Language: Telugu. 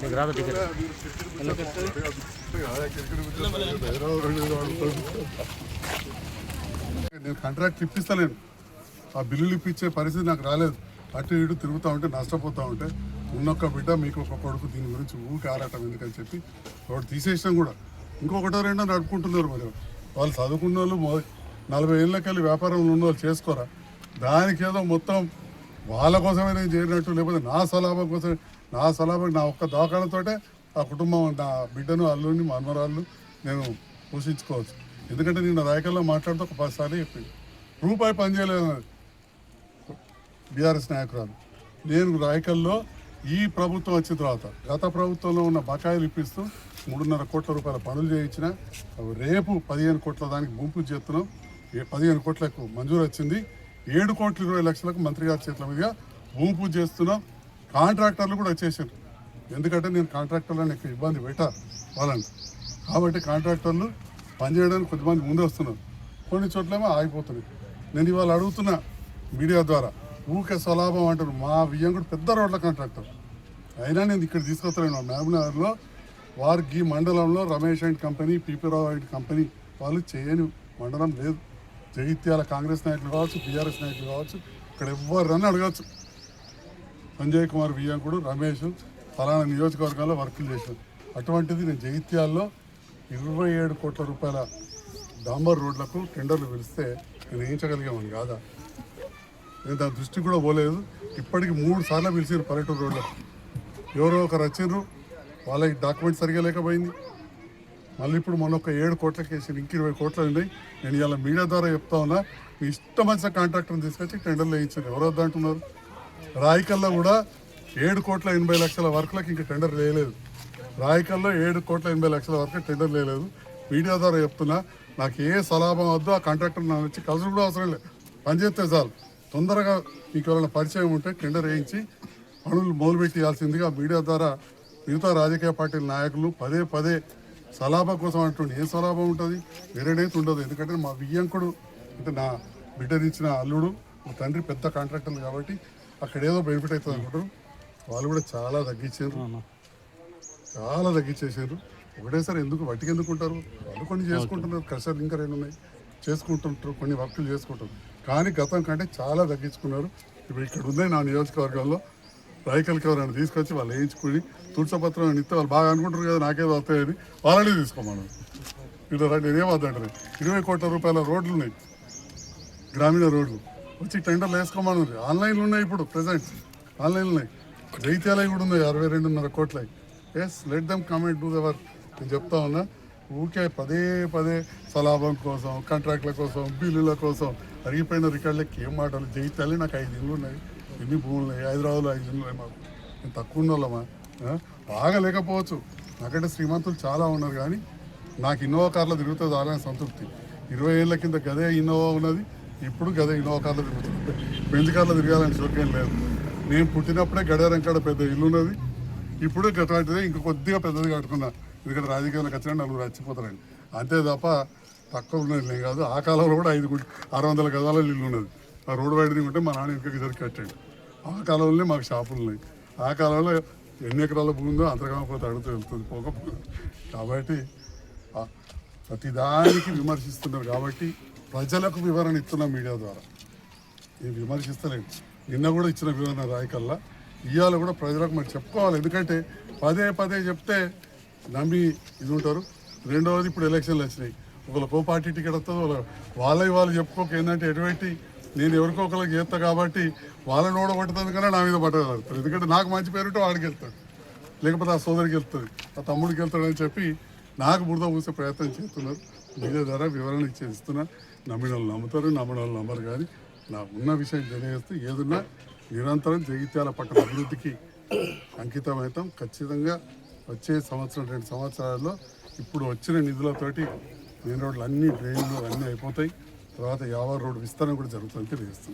నీకు రాదు టికెట్ నేను కాంట్రాక్ట్ ఇప్పిస్తలేను. ఆ బిల్లులు ఇప్పించే పరిస్థితి నాకు రాలేదు. అటు ఇటు తిరుగుతూ ఉంటే నష్టపోతూ ఉంటే ఉన్నొక్క బిడ్డ మీకు ఒక కొడుకు దీని గురించి ఊరికి ఆరాటం ఎందుకని చెప్పి ఒకటి తీసేసినాం కూడా. ఇంకొకటో రెండో నడుపుకుంటున్నారు మరి వాళ్ళు చదువుకున్న వాళ్ళు నలభై ఏళ్ళకెళ్ళి వ్యాపారంలో ఉన్న వాళ్ళు చేసుకోరా? దానికి ఏదో మొత్తం వాళ్ళ కోసమే నేను చేరినట్టు లేకపోతే నా సలాభం కోసం నా సలాభం నా ఒక్క దవాఖానతోటే ఆ కుటుంబం నా బిడ్డను అల్లుని మనవరాళ్ళు నేను పోషించుకోవచ్చు. ఎందుకంటే నేను రాయకల్లో మాట్లాడుతూ ఒక పదిసార్లు చెప్పింది రూపాయి పనిచేయలేదు బీఆర్ఎస్ నాయకురాలు. నేను రాయకల్లో ఈ ప్రభుత్వం వచ్చిన తర్వాత గత ప్రభుత్వంలో ఉన్న బకాయిలు ఇప్పిస్తూ మూడున్నర కోట్ల రూపాయల పనులు చేయించిన రేపు పదిహేను కోట్ల దానికి ముంపు చేస్తున్నాం. ఏ పదిహేను కోట్లకు మంజూరు వచ్చింది. ఏడు కోట్ల ఇరవై లక్షలకు మంత్రి గారి చేతుల మీదుగా భూమి పూజ చేస్తున్నాం. కాంట్రాక్టర్లు కూడా వచ్చేసారు. ఎందుకంటే నేను కాంట్రాక్టర్లను ఎక్కువ ఇబ్బంది పెట్టా వాళ్ళని. కాబట్టి కాంట్రాక్టర్లు పనిచేయడానికి కొద్దిమంది ముందు వస్తున్నారు కొన్ని చోట్లేమో ఆగిపోతున్నాయి. నేను ఇవాళ అడుగుతున్నా మీడియా ద్వారా ఊకే స్వలాభం అంటారు. మా వియ్యం కూడా పెద్ద రోడ్ల కాంట్రాక్టర్. అయినా నేను ఇక్కడ తీసుకొస్తాను. మహబూబ్నగర్లో వారికి మండలంలో Ramesh and company P P Rao and company వాళ్ళు చేయని మండలం లేదు. జగిత్యాల కాంగ్రెస్ నాయకులు కావచ్చు బీఆర్ఎస్ నాయకులు కావచ్చు ఇక్కడ ఎవరన్నా అడగచ్చు. సంజయ్ కుమార్ వియ్యంకుడు రమేష్ ఫలానా నియోజకవర్గాల్లో వర్కులు చేశాను అటువంటిది నేను జగిత్యాల్లో ఇరవై ఏడు కోట్ల రూపాయల డాంబర్ రోడ్లకు టెండర్లు పిలిస్తే నేను వేయించగలిగామని కాదా? నేను దాని దృష్టి కూడా పోలేదు. ఇప్పటికి మూడు సార్లు పిలిచారు పల్లెటూరు రోడ్లకు. ఎవరో ఒకరు వచ్చిండ్రు వాళ్ళకి డాక్యుమెంట్ సరిగా లేకపోయింది. మళ్ళీ ఇప్పుడు మొన్న ఒక ఏడు కోట్లకి వేసి ఇంక ఇరవై కోట్లు ఉన్నాయి నేను ఇలా మీడియా ద్వారా చెప్తా ఉన్నా మీ ఇష్టం కాంట్రాక్టర్ని తీసుకొచ్చి టెండర్లు వేయించండి ఎవరు వద్దంటున్నారు రాయికల్లో కూడా ఏడు కోట్ల ఎనభై లక్షల వర్క్లకు ఇంకా టెండర్ వేయలేదు. రాయికల్లో ఏడు కోట్ల ఎనభై లక్షల వరకు టెండర్ వేయలేదు. మీడియా ద్వారా చెప్తున్నా నాకు ఏ సలాభం వద్దు ఆ కాంట్రాక్టర్ నా వచ్చి కలిసి కూడా అవసరం లేదు. పనిచేస్తే చాలు. తొందరగా మీకు ఎవరైనా పరిచయం ఉంటే టెండర్ వేయించి పనులు మొదలుపెట్టి ఇవ్వాల్సిందిగా మీడియా ద్వారా మిగతా రాజకీయ పార్టీల నాయకులు పదే పదే సలాభం కోసం అంటుండే ఏ సలాభం ఉంటుంది? వేరేనైతే ఉండదు. ఎందుకంటే మా వియ్యంకుడు అంటే నా బిడ్డనిచ్చిన అల్లుడు మా తండ్రి పెద్ద కాంట్రాక్టర్లు కాబట్టి అక్కడ ఏదో బెనిఫిట్ అవుతుంది అనుకుంటారు. వాళ్ళు కూడా చాలా తగ్గించారు. చాలా తగ్గించేసారు ఒకటేసారి ఎందుకు వడ్డీకి ఎందుకు ఉంటారు? వాళ్ళు కొన్ని చేసుకుంటున్నారు. కషర్ ఇంకా రెండు ఉన్నాయి. చేసుకుంటుంటారు. కొన్ని వర్కులు చేసుకుంటారు కానీ గతం కంటే చాలా తగ్గించుకున్నారు. ఇప్పుడు ఇక్కడ ఉన్నాయి నా నియోజకవర్గంలో రైకల్కి ఎవరైనా తీసుకొచ్చి వాళ్ళు వేయించుకుని తుడిచపత్రం అని ఇస్తే వాళ్ళు బాగా అనుకుంటారు కదా నాకేదో వస్తాయని. వాళ్ళని తీసుకోమను. ఇక్కడ రండి నేనేం వద్దంటారు ఇరవై కోట్ల రూపాయల రోడ్లు ఉన్నాయి. గ్రామీణ రోడ్లు. వచ్చి టెండర్లు వేసుకోమన్నారు ఆన్లైన్లు ఉన్నాయి ఇప్పుడు ప్రెసెంట్. ఆన్లైన్లు ఉన్నాయి. జైత్యాలయ కూడా ఉన్నాయి అరవై రెండున్నర కోట్లయి. Yes let them comment do the other నేను చెప్తా ఉన్నా ఊకే పదే పదే సలాభం కోసం కాంట్రాక్ట్ల కోసం బిల్లుల కోసం అరిగిపోయిన రికార్డులకి ఏం మాటలు? జైత్యాలే నాకు ఐదు ఇళ్ళు ఉన్నాయి. ఎన్ని భూములు ఉన్నాయి హైదరాబాద్లో ఐదు ఉన్నాయి మాకు. నేను తక్కువ ఉన్నోళ్ళమా? బాగా లేకపోవచ్చు. నాకంటే శ్రీమంతులు చాలా ఉన్నారు కానీ నాకు ఇన్నోవా కార్లో తిరుగుతుంది అలానే సంతృప్తి. ఇరవై ఏళ్ళ కింద గదే ఇన్నోవా ఉన్నది ఇప్పుడు గదే ఇన్నోవా కార్లో తిరుగుతుంది. బెంజ్ కార్లో తిరగాలని షోకేం లేదు. నేను పుట్టినప్పుడే గడియారం కాడ పెద్ద ఇల్లు ఉన్నది ఇప్పుడు అటువంటిదే ఇంక కొద్దిగా పెద్దది కట్టుకున్నా. ఎందుకంటే రాజకీయాలకు వచ్చినా నలుగురు చచ్చిపోతారండి అంతే తప్ప తక్కువ ఉన్నది నేను కాదు. ఆ కాలంలో కూడా ఐదు ఆరు వందల గదాల ఇల్లు ఉన్నది. ఆ రోడ్ వైడరింగ్ ఉంటే మా నాన్న ఇంకా సరికి కట్టాడు. ఆ కాలంలోనే మాకు షాపులు ఉన్నాయి. ఆ కాలంలో ఎన్ని ఎకరాల భూమి ఉందో అంతర్గామపోతే అడుగుతూ వెళ్తుంది పోకపోతే కాబట్టి ప్రతిదానికి విమర్శిస్తున్నారు. కాబట్టి ప్రజలకు వివరణ ఇస్తున్నాం మీడియా ద్వారా. నేను విమర్శిస్తలేదు నిన్న కూడా ఇచ్చిన వివరణ రాయకల్లా. ఇవాళ కూడా ప్రజలకు మరి చెప్పుకోవాలి. ఎందుకంటే పదే పదే చెప్తే నమ్మి ఇది ఉంటారు. రెండవది ఇప్పుడు ఎలక్షన్లు వచ్చినాయి. ఒకళ్ళకో పార్టీ టికెట్ వస్తుంది వాళ్ళ వాళ్ళవి వాళ్ళు చెప్పుకోక ఏంటంటే ఎటువంటి నేను ఎవరికో ఒకరికి చేస్తా కాబట్టి వాళ్ళని ఓడగొట్టుతుంది కన్నా నా మీద పట్టగలుగుతారు ఎందుకంటే నాకు మంచి పేరుంటే వాడికి వెళ్తాడు. లేకపోతే ఆ సోదరికి వెళ్తుంది ఆ తమ్ముడికి వెళ్తాడని చెప్పి నాకు బురద పూసే ప్రయత్నం చేస్తున్నారు. మీడియా ద్వారా వివరణ ఇచ్చి నమ్మిన వాళ్ళు నమ్ముతారు నమ్మిన వాళ్ళు నమ్మరు కానీ నాకు ఉన్న విషయం తెలియజేస్తూ ఏదున్నా నిరంతరం జగిత్యాల పట్టణ అభివృద్ధికి అంకితమవుతాం. ఖచ్చితంగా వచ్చే సంవత్సరం రెండు సంవత్సరాల్లో ఇప్పుడు వచ్చిన నిధులతోటి మెయిన్ రోడ్లు అన్ని డ్రైన్లు అన్నీ అయిపోతాయి. తర్వాత యావర్ రోడ్డు విస్తరణ కూడా జరుగుతుందని తెలియజేస్తున్నాం